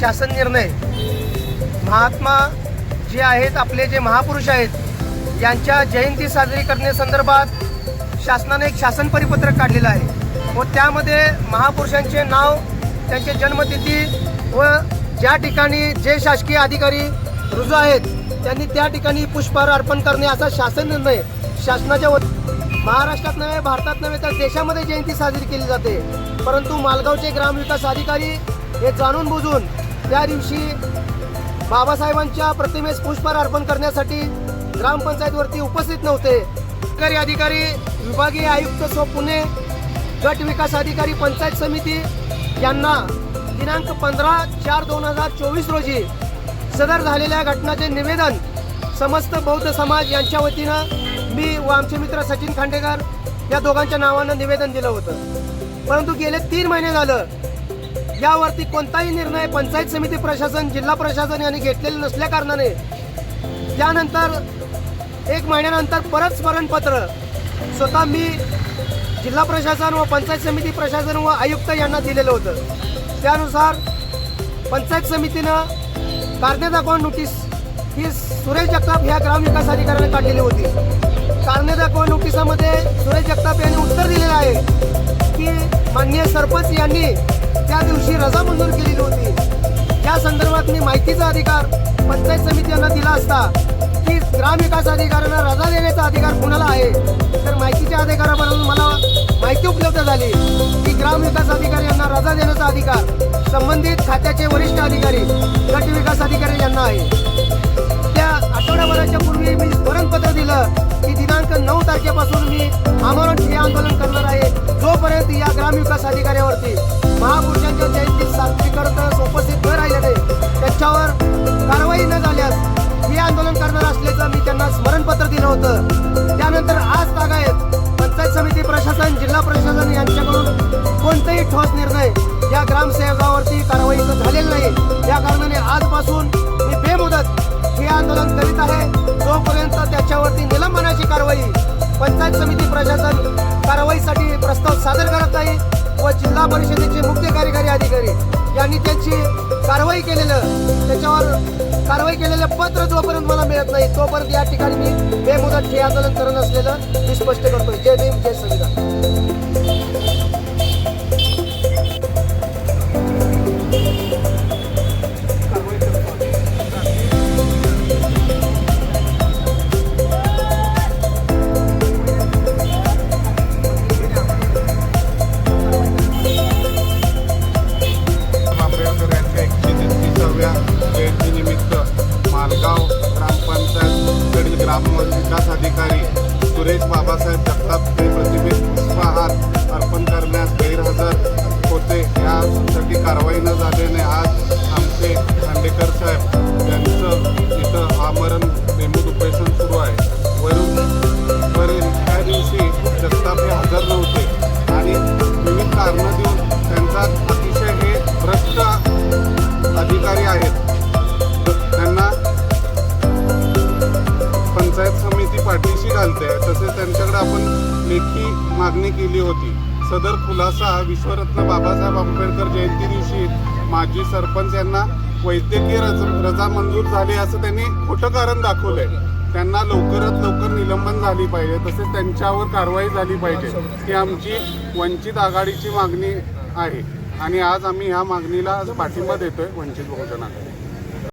शासन निर्णय. महात्मा जे आहेत आपले जे महापुरुष आहेत यांच्या जयंती साजरी करण्यासंदर्भात शासनाने एक शासन परिपत्रक काढलेलं आहे. व त्यामध्ये महापुरुषांचे नाव त्यांचे जन्मतिथी व ज्या ठिकाणी जे शासकीय अधिकारी रुजू आहेत त्यांनी त्या ठिकाणी पुष्पहार अर्पण करणे असा शासन निर्णय शासनाच्या वत महाराष्ट्रात नव्हे भारतात नव्हे तर देशामध्ये जयंती साजरी केली जाते. परंतु मालगावचे ग्रामविकास अधिकारी हे जाणून बुजून त्या दिवशी बाबासाहेबांच्या प्रतिमेस पुष्पहार अर्पण करण्यासाठी ग्रामपंचायतवरती उपस्थित नव्हते. सरकारी अधिकारी विभागीय आयुक्त सो पुणे गट विकास अधिकारी पंचायत समिती यांना दिनांक पंधरा चार दोन हजार चोवीस रोजी सदर झालेल्या घटनाचे निवेदन समस्त बौद्ध समाज यांच्या वतीनं मी व आमचे मित्र सचिन खांडेकर या दोघांच्या नावानं निवेदन दिलं होतं. परंतु गेले तीन महिने झालं यावरती कोणताही निर्णय पंचायत समिती प्रशासन जिल्हा प्रशासन यांनी घेतलेले नसल्या कारणाने त्यानंतर एक महिन्यानंतर परत स्मरणपत्र स्वतः मी जिल्हा प्रशासन व पंचायत समिती प्रशासन व आयुक्त यांना दिलेलं होतं. त्यानुसार पंचायत समितीनं कारणे दाखवा नोटीस ही सुरेश जगताप ह्या ग्रामविकास अधिकाऱ्याने काढलेली होती. कारणे दाखवा नोटिसामध्ये सुरेश जगताप यांनी उत्तर दिलेलं आहे की माननीय सरपंच यांनी त्या दिवशी रजा मंजूर केलेली होती. या संदर्भात मी माहितीचा अधिकार पंचायत समिती यांना दिला असता की ग्रामविकास अधिकाऱ्यांना रजा देण्याचा अधिकार कुणाला आहे? आमरण ठिय्या आंदोलन करणार आहे. जोपर्यंत या ग्रामविकास अधिकाऱ्यावरती महापुरुषांच्या जयंती साजरी करत उपस्थित न राहिल्याने त्याच्यावर कारवाई न झाल्यास हे आंदोलन करणार असल्याचं मी त्यांना स्मरणपत्र दिलं होतं. त्यानंतर आज तागायत पंचायत समिती प्रशासन जिल्हा प्रशासन यांच्याकडून कोणताही ठोस निर्णय या ग्रामसेवकावरती कारवाईचं झालेलं नाही. या कारणाने आजपासून मी बेमुदत हे आंदोलन करीत आहे. जोपर्यंत त्या सादर करत नाही व जिल्हा परिषदेचे मुख्य कार्यकारी अधिकारी यांनी त्यांची कारवाई केलेलं त्याच्यावर कारवाई केलेलं पत्र जोपर्यंत मला मिळत नाही तोपर्यंत या ठिकाणी मी बेमुदत हे आंदोलन करत असलेलं मी स्पष्ट करतोय. जय भीम जय संविधान. घालते तसेच त्यांच्याकडे आपण लेखी मागणी केली होती. सदर खुलासा विश्वरत्न बाबासाहेब आंबेडकर जयंती दिवशी माजी सरपंच यांना वैद्यकीय रज रजा मंजूर झाली असं त्यांनी खोटं कारण दाखवलंय. त्यांना लवकरात लवकर निलंबन झाली पाहिजे तसेच त्यांच्यावर कारवाई झाली पाहिजे ही आमची वंचित आघाडीची मागणी आहे. आणि आज आम्ही ह्या मागणीला पाठिंबा देतोय वंचित बहुजन आघाडी